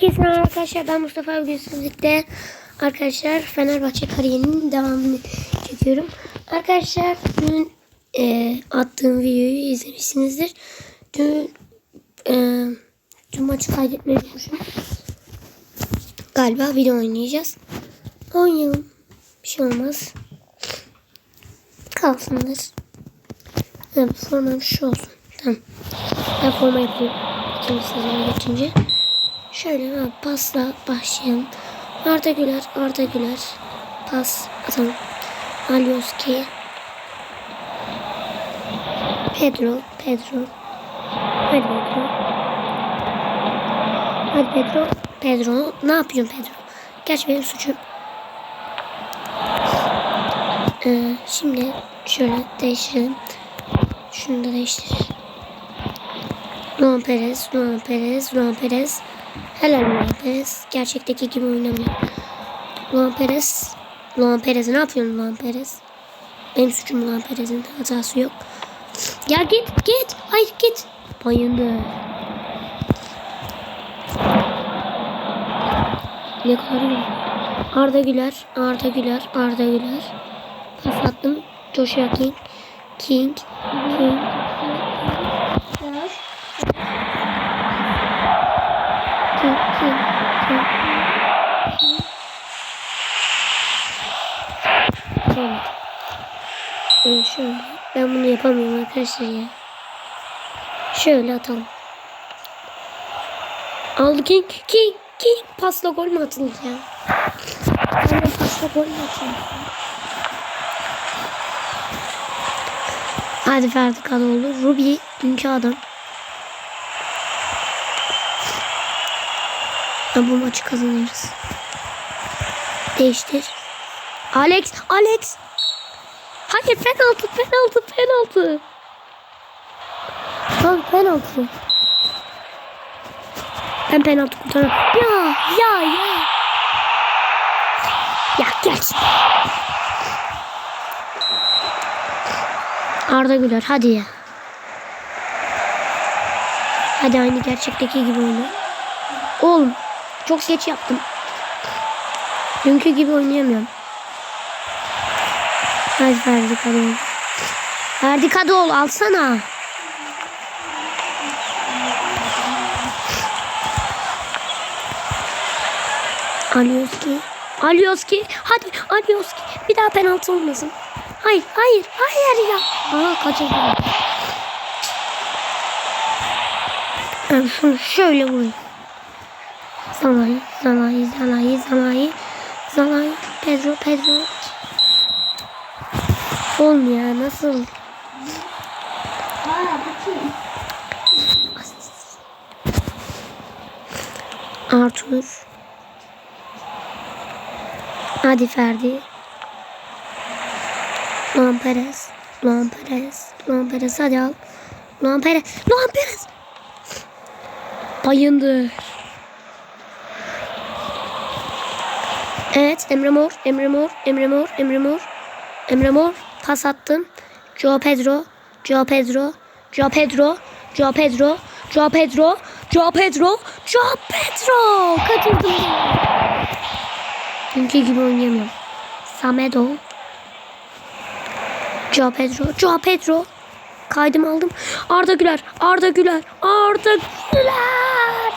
Kesin arkadaşlar ben Mustafa Gülsüzlük'te arkadaşlar Fenerbahçe kariyerinin devamını çekiyorum. Arkadaşlar dün e, attığım videoyu izlemişsinizdir. Dün e, dün maçı kaydetmeyi unutmuşum. Galiba video oynayacağız. Oynayalım. Bir şey olmaz. Kalsınlar. Evet, formam şu olsun. Tamam. Ben forma yapayım. İkinci sezona geçince. Şöyle ha, pasla başlayalım. Arda Güler, Arda Güler. Pas atalım. Alioski. Pedro, Pedro. Hadi Pedro. Hadi Pedro. Pedro. Ne yapıyorsun Pedro? Gerçi benim suçum. Ee, şimdi şöyle değiştirelim. Şunu da değiştirelim. Luan Perez, Luan Perez, Luan Perez. Helal Luan Perez. Gerçekteki gibi oynamıyor. Luan Perez. Luan Perez ne yapıyorsun Luan Perez? Benim suçum Luan Perez'in hatası yok. Ya git git. Hayır git. Bayındı. Ne kadar iyi. Arda Güler, Arda Güler, Arda Güler. Pas attım. Joshua. King. King. King, Ee, şöyle. Ben bunu yapamıyorum arkadaşlar ya. Şöyle atalım. Aldı King. King. King. Pasla gol mü atılır ya? Hemen pasla gol mü atılır? Hadi Ferdi Kadıoğlu. Ruby dünkü adam. Ha, bu maçı kazanırız. Değiştir. Alex, Alex. Hayır penaltı, penaltı, penaltı. Lan penaltı. Ben penaltı kurtarırım. Ya, ya, ya. Ya geç. Arda Güler hadi ya. Hadi aynı gerçekteki gibi oyna. Oğlum çok geç yaptım. Dünkü gibi oynayamıyorum. Hadi Ferdi Kadıoğlu. Ferdi Kadıoğlu alsana. Alioski. Alioski. Hadi Alioski. Bir daha penaltı olmasın. Hayır, hayır, hayır ya. Aa kaçırdım. Ben şunu şöyle vurayım. Zanayi, Zanayi, Zanayi, Zanayi, Zanayi, Pedro, Pedro. Olmuyor nasıl? Arthur. Hadi Ferdi. Luan Perez. Luan Perez. Luan Perez hadi al. Luan Perez. Luan Perez. Bayındı. Evet Emre Mor. Emre Mor. Emre Mor. Emre Mor. Emre Mor. Pas attım. Joe Pedro. Joe Pedro. Joe Pedro. Joe Pedro. Joe Pedro. Joe Pedro. Joe Pedro. Kaçırdım. Dünkü gibi oynayamıyorum. Samedo. Joe Pedro. Joe Pedro. Kaydım aldım. Arda Güler. Arda Güler. Arda Güler.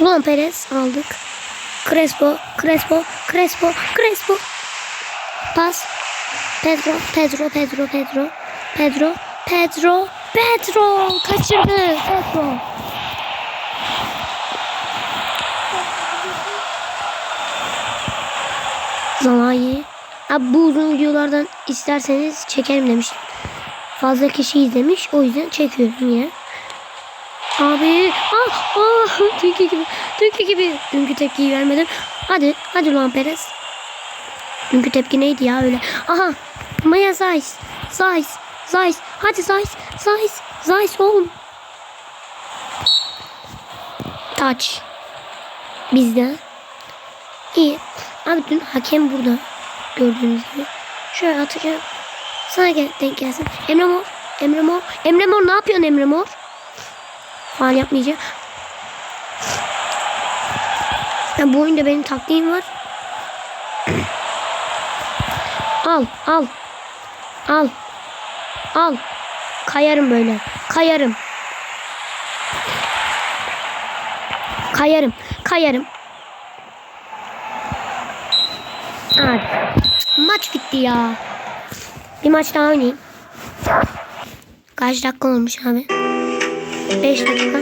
Luan Perez aldık. Crespo, Crespo, Crespo, Crespo. Pas. Pedro, Pedro, Pedro, Pedro, Pedro, Pedro, Pedro. Kaçırdı. Pedro. Zanayi. Abi bu uzun videolardan isterseniz çekerim demiştim. Fazla kişi izlemiş. O yüzden çekiyorum yine. Abi. Ah, ah. Dünkü gibi. Dünkü gibi. Dünkü tepkiyi vermedim. Hadi. Hadi Luan Perez. Dünkü tepki neydi ya öyle. Aha. Maya Zeiss. Zeiss. Zeiss. Hadi Zeiss. Zeiss. Zeiss oğlum. Touch. Bizde. İyi. Abi dün hakem burada. Gördüğünüz gibi. Şöyle atacağım. Sana gel, denk gelsin. Emre Mor. Emre Mor. Emre Mor ne yapıyorsun Emre Mor? Faal yapmayacağım. Ya bu oyunda benim taktiğim var. Al, al. Al. Al. Kayarım böyle. Kayarım. Kayarım. Kayarım. Abi. Maç bitti ya. Bir maç daha oynayayım. Kaç dakika olmuş abi? 5 dakika.